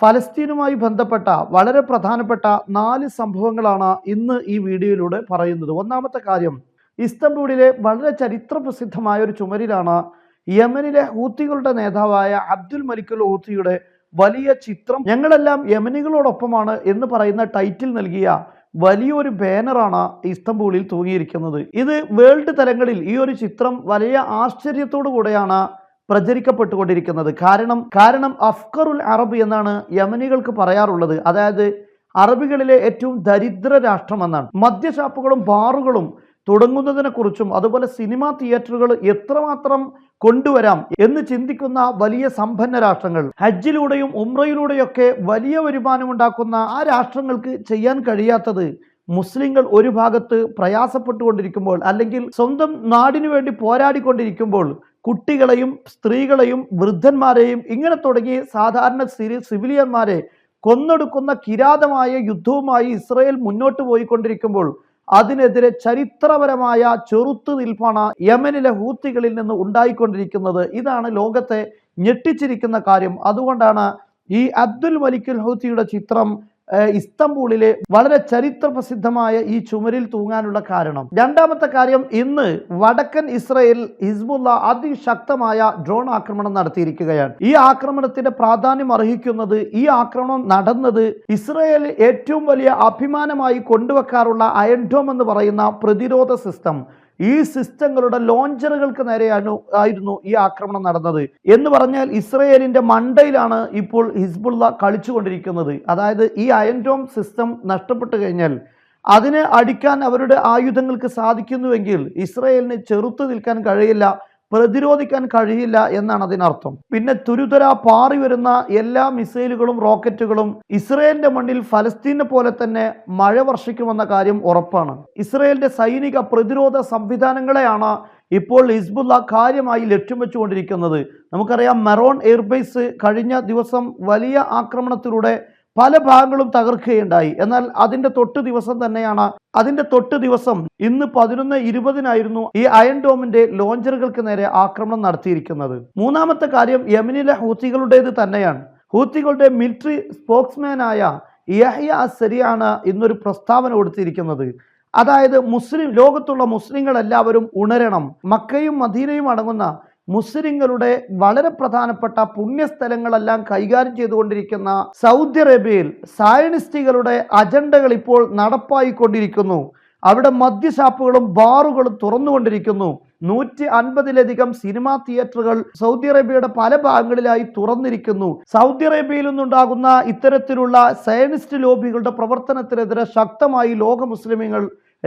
ഫലസ്തീനുമായി ബന്ധപ്പെട്ട വളരെ പ്രധാനപ്പെട്ട നാല് സംഭവങ്ങളാണ് ഇന്ന് ഈ വീഡിയോയിലൂടെ പറയുന്നത്. ഒന്നാമത്തെ കാര്യം ഇസ്തംബൂളിലെ വളരെ ചരിത്രപ്രസിദ്ധമായ ഒരു ചുമരിലാണ് യമനിലെ ഹൂത്തികളുടെ നേതാവായ അബ്ദുൽ മലിക്കുൽ ഹൂത്തിയുടെ വലിയ ചിത്രം. ഞങ്ങളെല്ലാം യമനികളോടൊപ്പമാണ് എന്ന് പറയുന്ന ടൈറ്റിൽ നൽകിയ വലിയൊരു ബാനറാണ് ഇസ്തംബൂളിൽ തൂങ്ങിയിരിക്കുന്നത്. ഇത് വേൾഡ് തലങ്ങളിൽ ഈ ഒരു ചിത്രം വലിയ ആശ്ചര്യത്തോടു കൂടെയാണ് പ്രചരിക്കപ്പെട്ടുകൊണ്ടിരിക്കുന്നത്. കാരണം കാരണം അഫ്കറുൽ അറബ് എന്നാണ് യമനികൾക്ക് പറയാറുള്ളത്. അതായത് അറബികളിലെ ഏറ്റവും ദരിദ്ര രാഷ്ട്രമെന്നാണ് മദ്യഷാപ്പുകളും ബാറുകളും തുടങ്ങുന്നതിനെ കുറിച്ചും അതുപോലെ സിനിമാ തിയേറ്ററുകൾ എത്രമാത്രം കൊണ്ടുവരാം എന്ന് ചിന്തിക്കുന്ന വലിയ സമ്പന്ന രാഷ്ട്രങ്ങൾ. ഹജ്ജിലൂടെയും ഉമ്രയിലൂടെയൊക്കെ വലിയ വരുമാനം ഉണ്ടാക്കുന്ന ആ രാഷ്ട്രങ്ങൾക്ക് ചെയ്യാൻ കഴിയാത്തത് മുസ്ലിങ്ങൾ ഒരു ഭാഗത്ത് പ്രയാസപ്പെട്ടുകൊണ്ടിരിക്കുമ്പോൾ അല്ലെങ്കിൽ സ്വന്തം നാടിനു വേണ്ടി പോരാടിക്കൊണ്ടിരിക്കുമ്പോൾ കുട്ടികളെയും സ്ത്രീകളെയും വൃദ്ധന്മാരെയും ഇങ്ങനെ തുടങ്ങി സാധാരണ സിവിലിയന്മാരെ കൊന്നൊടുക്കുന്ന കിരാതമായ യുദ്ധവുമായി ഇസ്രയേൽ മുന്നോട്ട് പോയിക്കൊണ്ടിരിക്കുമ്പോൾ അതിനെതിരെ ചരിത്രപരമായ ചെറുത്തു നിൽപ്പാണ് യമനിലെ ഹൂത്തികളിൽ നിന്ന് ഉണ്ടായിക്കൊണ്ടിരിക്കുന്നത്. ഇതാണ് ലോകത്തെ ഞെട്ടിച്ചിരിക്കുന്ന കാര്യം. അതുകൊണ്ടാണ് ഈ അബ്ദുൽ മലിക്കുൽ ഹൂത്തിയുടെ ചിത്രം ഇസ്തംബൂളിലെ വളരെ ചരിത്ര പ്രസിദ്ധമായ ഈ ചുമരിൽ തൂങ്ങാനുള്ള കാരണം. രണ്ടാമത്തെ കാര്യം ഇന്ന് വടക്കൻ ഇസ്രയേൽ ഹിസ്ബുള്ള അതിശക്തമായ ഡ്രോൺ ആക്രമണം നടത്തിയിരിക്കുകയാണ്. ഈ ആക്രമണത്തിന്റെ പ്രാധാന്യം അർഹിക്കുന്നത് ഈ ആക്രമണം നടന്നത് ഇസ്രയേൽ ഏറ്റവും വലിയ അഭിമാനമായി കൊണ്ടുവെക്കാറുള്ള അയൻഡോം എന്ന് പറയുന്ന പ്രതിരോധ സിസ്റ്റം. ഈ സിസ്റ്റങ്ങളുടെ ലോഞ്ചറുകൾക്ക് നേരെയാണ് ആയിരുന്നു ഈ ആക്രമണം നടന്നത്. എന്ന് പറഞ്ഞാൽ ഇസ്രയേലിന്റെ മണ്ടയിലാണ് ഇപ്പോൾ ഹിസ്ബുള്ള കളിച്ചുകൊണ്ടിരിക്കുന്നത്. അതായത് ഈ അയന്റോം സിസ്റ്റം നഷ്ടപ്പെട്ടു കഴിഞ്ഞാൽ അതിനെ അടിക്കാൻ അവരുടെ ആയുധങ്ങൾക്ക് സാധിക്കുന്നുവെങ്കിൽ ഇസ്രയേലിന് ചെറുത്തു നിൽക്കാൻ കഴിയില്ല. പ്രതിരോധിക്കാൻ കഴിയില്ല എന്നാണ് അതിനർത്ഥം. പിന്നെ തുരുതര പാറി വരുന്ന എല്ലാ മിസൈലുകളും റോക്കറ്റുകളും ഇസ്രയേലിന്റെ മണ്ണിൽ ഫലസ്തീനെ പോലെ തന്നെ മഴ വർഷിക്കുമെന്ന കാര്യം ഉറപ്പാണ്. ഇസ്രയേലിന്റെ സൈനിക പ്രതിരോധ സംവിധാനങ്ങളെയാണ് ഇപ്പോൾ ഹിസ്ബുല്ല കാര്യമായി ലക്ഷ്യം വെച്ചുകൊണ്ടിരിക്കുന്നത്. നമുക്കറിയാം മെറോൺ എയർബേസ് കഴിഞ്ഞ ദിവസം വലിയ ആക്രമണത്തിലൂടെ പല ഭാഗങ്ങളും തകർക്കുകയുണ്ടായി. എന്നാൽ അതിന്റെ തൊട്ട് ദിവസം തന്നെയാണ് അതിന്റെ തൊട്ട് ദിവസം ഇന്ന് പതിനൊന്ന് ഇരുപതിനായിരുന്നു ഈ അയൺ ഡോമിന്റെ ലോഞ്ചറുകൾക്ക് നേരെ ആക്രമണം നടത്തിയിരിക്കുന്നത്. മൂന്നാമത്തെ കാര്യം യമനിലെ ഹൂത്തികളുടേത് തന്നെയാണ്. ഹൂത്തികളുടെ മിലിറ്ററി സ്പോക്സ്മാനായ യഹ്യ അസരിയാണ് ഇന്നൊരു പ്രസ്താവന കൊടുത്തിരിക്കുന്നത്. അതായത് മുസ്ലിം ലോകത്തുള്ള മുസ്ലിങ്ങൾ എല്ലാവരും ഉണരണം മക്കയും മദീനയും അടങ്ങുന്ന മുസ്ലിങ്ങളുടെ വളരെ പ്രധാനപ്പെട്ട പുണ്യസ്ഥലങ്ങളെല്ലാം കൈകാര്യം ചെയ്തുകൊണ്ടിരിക്കുന്ന സൗദി അറേബ്യയിൽ സയനിസ്റ്റുകളുടെ അജണ്ടകൾ ഇപ്പോൾ നടപ്പായിക്കൊണ്ടിരിക്കുന്നു. അവിടെ മദ്യഷാപ്പുകളും ബാറുകളും തുറന്നുകൊണ്ടിരിക്കുന്നു. നൂറ്റി അൻപതിലധികം സിനിമാ തിയേറ്ററുകൾ സൗദി അറേബ്യയുടെ പല ഭാഗങ്ങളിലായി തുറന്നിരിക്കുന്നു. സൗദി അറേബ്യയിൽ നിന്നുണ്ടാകുന്ന ഇത്തരത്തിലുള്ള സയനിസ്റ്റ് ലോബികളുടെ പ്രവർത്തനത്തിനെതിരെ ശക്തമായി ലോക മുസ്ലിമീങ്ങൾ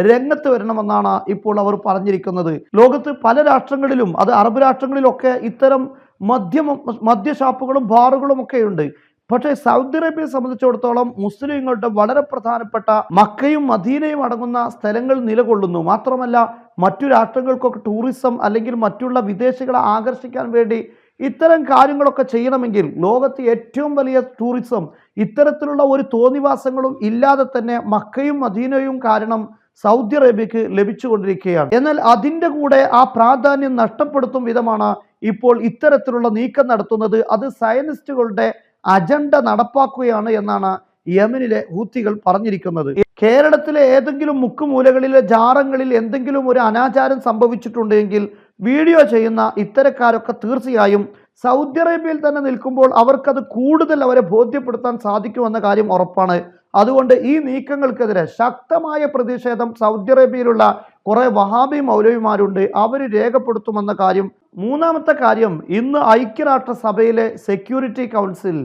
രംഗത്ത് വരണമെന്നാണ് ഇപ്പോൾ അവർ പറഞ്ഞിരിക്കുന്നത്. ലോകത്ത് പല രാഷ്ട്രങ്ങളിലും അത് അറബ് രാഷ്ട്രങ്ങളിലൊക്കെ ഇത്തരം മദ്യ മദ്യഷാപ്പുകളും ബാറുകളും ഒക്കെ ഉണ്ട്. പക്ഷേ സൗദി അറേബ്യയെ സംബന്ധിച്ചിടത്തോളം മുസ്ലിങ്ങളുടെ വളരെ പ്രധാനപ്പെട്ട മക്കയും മദീനയും അടങ്ങുന്ന സ്ഥലങ്ങൾ നിലകൊള്ളുന്നു. മാത്രമല്ല മറ്റു രാഷ്ട്രങ്ങൾക്കൊക്കെ ടൂറിസം അല്ലെങ്കിൽ മറ്റുള്ള വിദേശികളെ ആകർഷിക്കാൻ വേണ്ടി ഇത്തരം കാര്യങ്ങളൊക്കെ ചെയ്യണമെങ്കിൽ ലോകത്ത് ഏറ്റവും വലിയ ടൂറിസം ഇത്തരത്തിലുള്ള ഒരു തോന്നിവാസങ്ങളും ഇല്ലാതെ തന്നെ മക്കയും മദീനയും കാരണം സൗദി അറേബ്യക്ക് ലഭിച്ചുകൊണ്ടിരിക്കുകയാണ്. എന്നാൽ അതിന്റെ കൂടെ ആ പ്രാധാന്യം നഷ്ടപ്പെടുത്തും വിധമാണ് ഇപ്പോൾ ഇത്തരത്തിലുള്ള നീക്കം നടത്തുന്നത്. അത് സയനിസ്റ്റുകളുടെ അജണ്ട നടപ്പാക്കുകയാണ് എന്നാണ് യമനിലെ ഹൂത്തികൾ പറഞ്ഞിരിക്കുന്നത്. കേരളത്തിലെ ഏതെങ്കിലും മുക്കുമൂലകളിലെ ജാറങ്ങളിൽ എന്തെങ്കിലും ഒരു അനാചാരം സംഭവിച്ചിട്ടുണ്ടെങ്കിൽ വീഡിയോ ചെയ്യുന്ന ഇത്തരക്കാരൊക്കെ തീർച്ചയായും സൗദി അറേബ്യയിൽ തന്നെ നിൽക്കുമ്പോൾ അവർക്കത് കൂടുതൽ അവരെ ബോധ്യപ്പെടുത്താൻ സാധിക്കുമെന്ന കാര്യം ഉറപ്പാണ്. അതുകൊണ്ട് ഈ നീക്കങ്ങൾക്കെതിരെ ശക്തമായ പ്രതിഷേധം സൗദി അറേബ്യയിലുള്ള കുറേ വഹാബി മൗലവിമാരുണ്ട്. അവർ രേഖപ്പെടുത്തുമെന്ന കാര്യം. മൂന്നാമത്തെ കാര്യം ഇന്ന് ഐക്യരാഷ്ട്രസഭയിലെ സെക്യൂരിറ്റി കൗൺസിൽ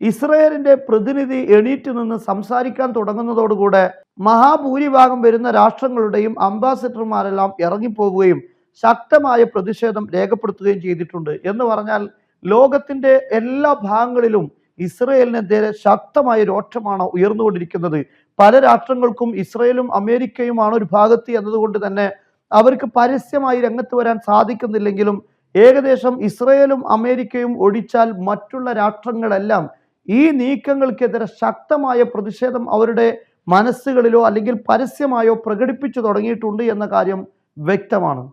ഇസ്രയേലിന്റെ പ്രതിനിധി എണീറ്റ് നിന്ന് സംസാരിക്കാൻ തുടങ്ങുന്നതോടുകൂടെ മഹാഭൂരിഭാഗം വരുന്ന രാഷ്ട്രങ്ങളുടെയും അംബാസിഡർമാരെല്ലാം ഇറങ്ങിപ്പോവുകയും ശക്തമായ പ്രതിഷേധം രേഖപ്പെടുത്തുകയും ചെയ്തിട്ടുണ്ട്. എന്ന് പറഞ്ഞാൽ ലോകത്തിന്റെ എല്ലാ ഭാഗങ്ങളിലും ഇസ്രയേലിനെതിരെ ശക്തമായ രോക്ഷമാണ് ഉയർന്നുകൊണ്ടിരിക്കുന്നത്. പല രാഷ്ട്രങ്ങൾക്കും ഇസ്രയേലും അമേരിക്കയുമാണ് ഒരു ഭാഗത്ത് എന്നതുകൊണ്ട് തന്നെ അവർക്ക് പരസ്യമായി രംഗത്ത് വരാൻ സാധിക്കുന്നില്ലെങ്കിലും ഏകദേശം ഇസ്രയേലും അമേരിക്കയും ഒഴിച്ചാൽ മറ്റുള്ള രാഷ്ട്രങ്ങളെല്ലാം ഈ നീക്കങ്ങൾക്കെതിരെ ശക്തമായ പ്രതിഷേധം അവരുടെ മനസ്സുകളിലോ അല്ലെങ്കിൽ പരസ്യമായോ പ്രകടിപ്പിച്ചു തുടങ്ങിയിട്ടുണ്ട് എന്ന കാര്യം വ്യക്തമാണ്.